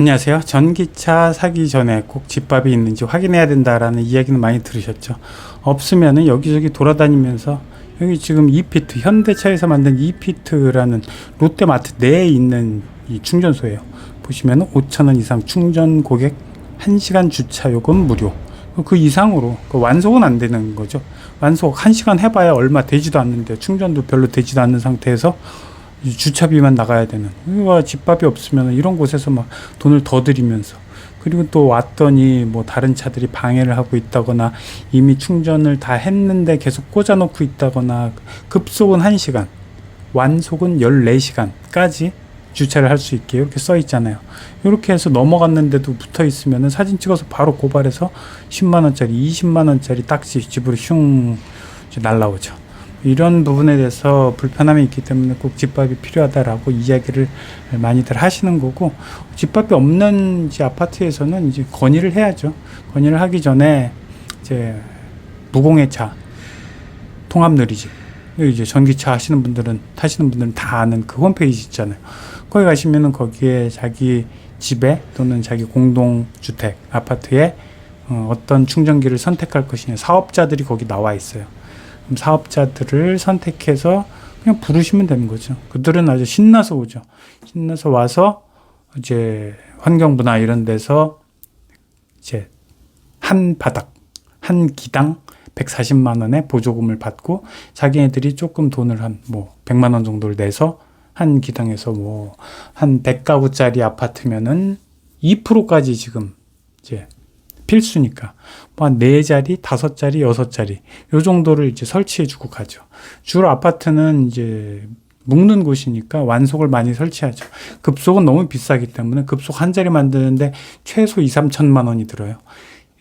안녕하세요. 전기차 사기 전에 꼭 집밥이 있는지 확인해야 된다라는 이야기는 많이 들으셨죠. 없으면은 여기저기 돌아다니면서 여기 지금 이피트 현대차에서 만든 이피트라는 롯데마트 내에 있는 이 충전소예요. 보시면은 5,000원 이상 충전 고객 1시간 주차 요금 무료. 그 이상으로 그 완속은 안 되는 거죠. 완속 1시간 해봐야 얼마 되지도 않는데 충전도 별로 되지도 않는 상태에서 이 주차비만 나가야 되는 이거 집밥이 없으면 이런 곳에서 막 돈을 더 들이면서 그리고 또 왔더니 뭐 다른 차들이 방해를 하고 있다거나 이미 충전을 다 했는데 계속 꽂아놓고 있다거나 급속은 1시간 완속은 14시간까지 주차를 할 수 있게 이렇게 써 있잖아요. 이렇게 해서 넘어갔는데도 붙어 있으면 사진 찍어서 바로 고발해서 10만 원짜리, 20만 원짜리 딱지 집으로 슝 날라오죠. 이런 부분에 대해서 불편함이 있기 때문에 꼭 집밥이 필요하다라고 이야기를 많이들 하시는 거고 집밥이 없는 이제 아파트에서는 이제 건의를 해야죠. 건의를 하기 전에 이제 무공해차 통합 누리집 이제 전기차 하시는 분들은 타시는 분들은 다 아는 그 홈페이지 있잖아요. 거기 가시면은 거기에 자기 집에 또는 자기 공동 주택 아파트에 어, 어떤 충전기를 선택할 것이냐 사업자들이 거기 나와 있어요. 사업자들을 선택해서 그냥 부르시면 되는 거죠. 그들은 아주 신나서 오죠. 신나서 와서 이제 환경부나 이런 데서 이제 한 바닥, 한 기당 140만 원의 보조금을 받고 자기네들이 조금 돈을 한 뭐 100만 원 정도를 내서 한 기당에서 뭐 한 100가구짜리 아파트면은 2%까지 지금 이제 필수니까 뭐한 4자리, 5자리, 6자리 요 정도를 이제 설치해 주고 가죠. 주로 아파트는 이제 묵는 곳이니까 완속을 많이 설치하죠. 급속은 너무 비싸기 때문에 급속 한 자리 만드는데 최소 2, 3천만 원이 들어요.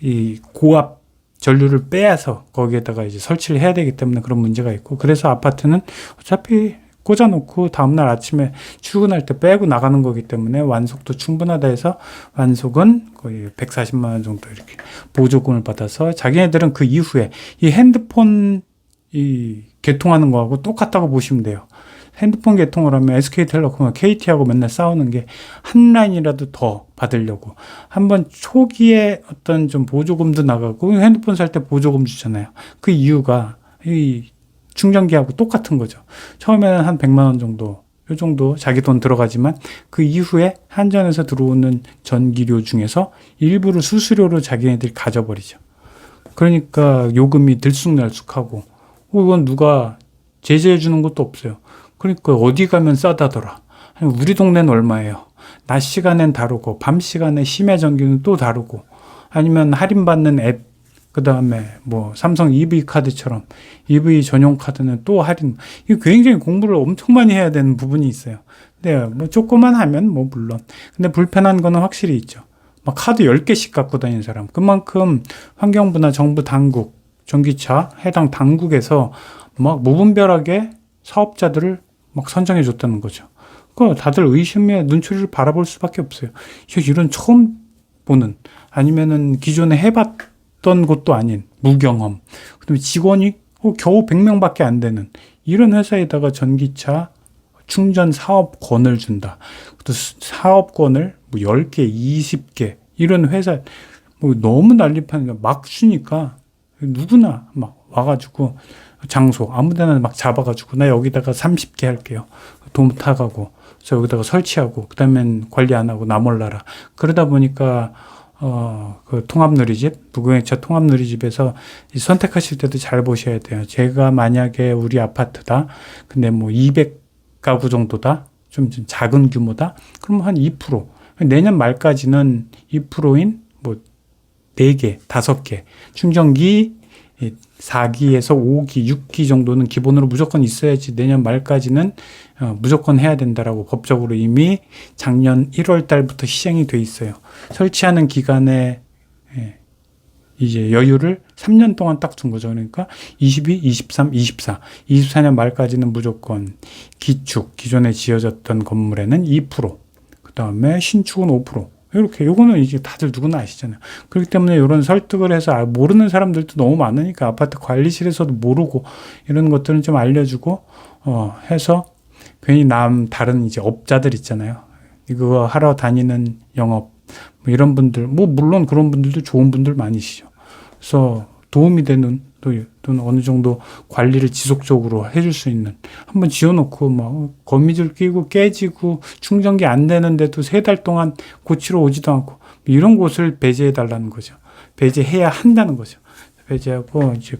이 고압 전류를 빼앗아 거기에다가 이제 설치를 해야 되기 때문에 그런 문제가 있고 그래서 아파트는 어차피 꽂아놓고 다음날 아침에 출근할 때 빼고 나가는 거기 때문에 완속도 충분하다 해서 완속은 거의 140만 원 정도 이렇게 보조금을 받아서 자기네들은 그 이후에 이 핸드폰 이 개통하는 거하고 똑같다고 보시면 돼요. 핸드폰 개통을 하면 SK텔레콤과 KT하고 맨날 싸우는 게 한 라인이라도 더 받으려고 한번 초기에 어떤 좀 보조금도 나가고 핸드폰 살 때 보조금 주잖아요. 그 이유가 이 충전기하고 똑같은 거죠. 처음에는 한 100만 원 정도 요 정도 자기 돈 들어가지만 그 이후에 한전에서 들어오는 전기료 중에서 일부를 수수료로 자기네들이 가져버리죠. 그러니까 요금이 들쑥날쑥하고 이건 누가 제재해 주는 것도 없어요. 그러니까 어디 가면 싸다더라. 우리 동네는 얼마예요? 낮 시간엔 다르고 밤 시간에 심야 전기는 또 다르고 아니면 할인받는 앱 그 다음에 뭐 삼성 EV 카드처럼 EV 전용 카드는 또 할인 이 굉장히 공부를 엄청 많이 해야 되는 부분이 있어요. 근데 뭐 조금만 하면 뭐 물론 근데 불편한 거는 확실히 있죠. 막 카드 10개씩 갖고 다니는 사람 그만큼 환경부나 정부 당국 전기차 해당 당국에서 막 무분별하게 사업자들을 막 선정해 줬다는 거죠. 그 다들 의심의 눈초리를 바라볼 수밖에 없어요. 이런 처음 보는 아니면은 기존에 해봤 던 것도 아닌 무경험. 그다음에 직원이 어, 겨우 100명밖에 안 되는 이런 회사에다가 전기차 충전 사업권을 준다. 또 사업권을 뭐 10개, 20개 이런 회사 뭐 너무 난립하니까 막 주니까 누구나 막 와가지고 장소 아무데나 막 잡아가지고 나 여기다가 30개 할게요. 돈 타가고 저 여기다가 설치하고 그다음엔 관리 안 하고 나 몰라라. 그러다 보니까 어, 그 통합 누리집, 무공해차 통합 누리집에서 선택하실 때도 잘 보셔야 돼요. 제가 만약에 우리 아파트다. 근데 뭐 200가구 정도다. 좀, 좀 작은 규모다. 그럼 한 2%. 내년 말까지는 2%인 뭐 4개, 5개 충전기 4기에서 5기, 6기 정도는 기본으로 무조건 있어야지 내년 말까지는 어, 무조건 해야 된다라고 법적으로 이미 작년 1월 달부터 시행이 돼 있어요. 설치하는 기간에 예, 이제 여유를 3년 동안 딱 준 거죠. 그러니까 22, 23, 24. 24년 말까지는 무조건 기축, 기존에 지어졌던 건물에는 2%, 그 다음에 신축은 5%, 이렇게 요거는 이제 다들 누구나 아시잖아요. 그렇기 때문에 이런 설득을 해서 아, 모르는 사람들도 너무 많으니까 아파트 관리실에서도 모르고 이런 것들은 좀 알려주고 어 해서 괜히 남 다른 이제 업자들 있잖아요. 이거 하러 다니는 영업 뭐 이런 분들 뭐 물론 그런 분들도 좋은 분들 많으시죠. 그래서 도움이 되는 또 또는 어느 정도 관리를 지속적으로 해줄 수 있는 한번 지어놓고 막 거미줄 끼고 깨지고 충전기 안 되는데도 세 달 동안 고치러 오지도 않고 이런 곳을 배제해 달라는 거죠. 배제해야 한다는 거죠. 배제하고 이제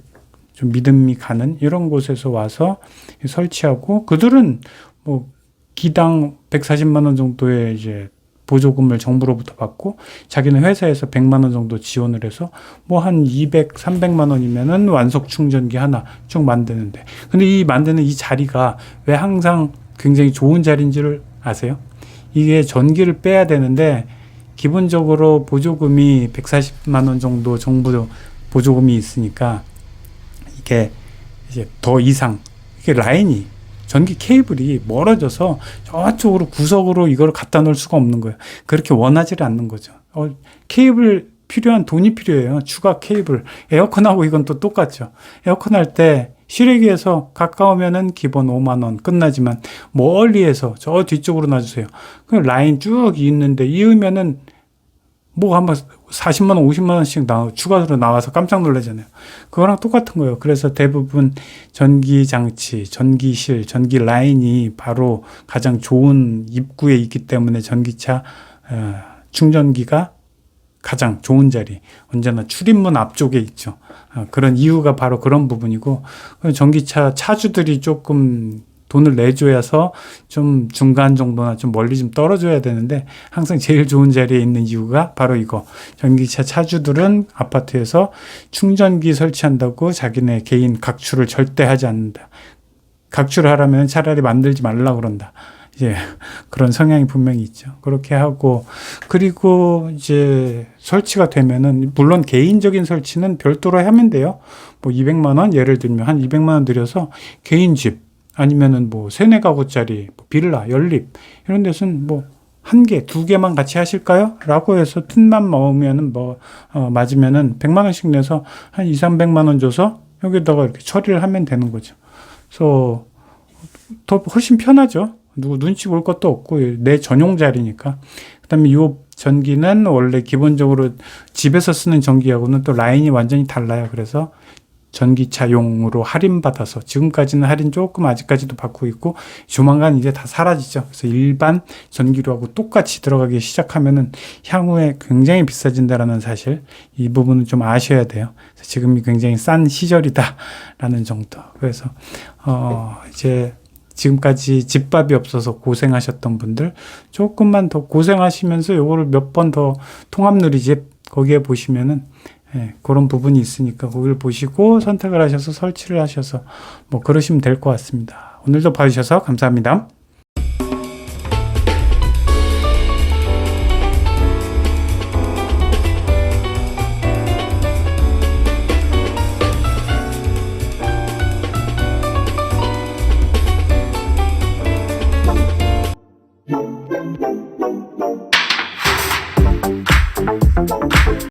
좀 믿음이 가는 이런 곳에서 와서 설치하고 그들은 뭐 기당 140만 원 정도의 이제 보조금을 정부로부터 받고 자기는 회사에서 100만 원 정도 지원을 해서 뭐 한 200, 300만 원이면은 완속 충전기 하나 쭉 만드는데 근데 이 만드는 이 자리가 왜 항상 굉장히 좋은 자리인지를 아세요? 이게 전기를 빼야 되는데 기본적으로 보조금이 140만 원 정도 정부 보조금이 있으니까 이게 이제 더 이상 이게 라인이 전기 케이블이 멀어져서 저쪽으로 구석으로 이걸 갖다 놓을 수가 없는 거예요. 그렇게 원하지를 않는 거죠. 어, 케이블 필요한 돈이 필요해요. 추가 케이블. 에어컨하고 이건 또 똑같죠. 에어컨 할 때 실외기에서 가까우면은 기본 5만 원 끝나지만 멀리에서 저 뒤쪽으로 놔주세요. 그 라인 쭉 있는데 이으면은 뭐 한번 40만 원, 50만 원씩 나 추가로 나와서 깜짝 놀라잖아요. 그거랑 똑같은 거예요. 그래서 대부분 전기 장치, 전기실, 전기 라인이 바로 가장 좋은 입구에 있기 때문에 전기차 어, 충전기가 가장 좋은 자리, 언제나 출입문 앞쪽에 있죠. 어, 그런 이유가 바로 그런 부분이고 전기차 차주들이 조금 돈을 내줘야서 좀 중간 정도나 좀 멀리 좀 떨어져야 되는데 항상 제일 좋은 자리에 있는 이유가 바로 이거. 전기차 차주들은 아파트에서 충전기 설치한다고 자기네 개인 각출을 절대 하지 않는다. 각출을 하려면 차라리 만들지 말라 그런다. 이제 그런 성향이 분명히 있죠. 그렇게 하고 그리고 이제 설치가 되면은 물론 개인적인 설치는 별도로 하면 돼요. 뭐 200만 원 예를 들면 한 200만 원 들여서 개인 집 아니면은 뭐 세네 가구짜리 뭐 빌라 연립 이런 데서는 뭐 한 개, 두 개만 같이 하실까요? 라고 해서 틈만 먹으면은 뭐, 어, 맞으면은 100만 원씩 내서 한 2, 300만 원 줘서 여기다가 이렇게 처리를 하면 되는 거죠. 그래서 더 훨씬 편하죠. 누구 눈치 볼 것도 없고 내 전용 자리니까. 그다음에 요 전기는 원래 기본적으로 집에서 쓰는 전기하고는 또 라인이 완전히 달라요. 그래서 전기차용으로 할인받아서 지금까지는 할인 조금 아직까지도 받고 있고 조만간 이제 다 사라지죠. 그래서 일반 전기료하고 똑같이 들어가기 시작하면은 향후에 굉장히 비싸진다라는 사실 이 부분은 좀 아셔야 돼요. 지금이 굉장히 싼 시절이다라는 정도. 그래서 어 이제 지금까지 집밥이 없어서 고생하셨던 분들 조금만 더 고생하시면서 요거를 몇 번 더 통합 누리집 거기에 보시면은 예, 그런 부분이 있으니까 거기를 보시고 선택을 하셔서 설치를 하셔서 뭐 그러시면 될 것 같습니다. 오늘도 봐주셔서 감사합니다.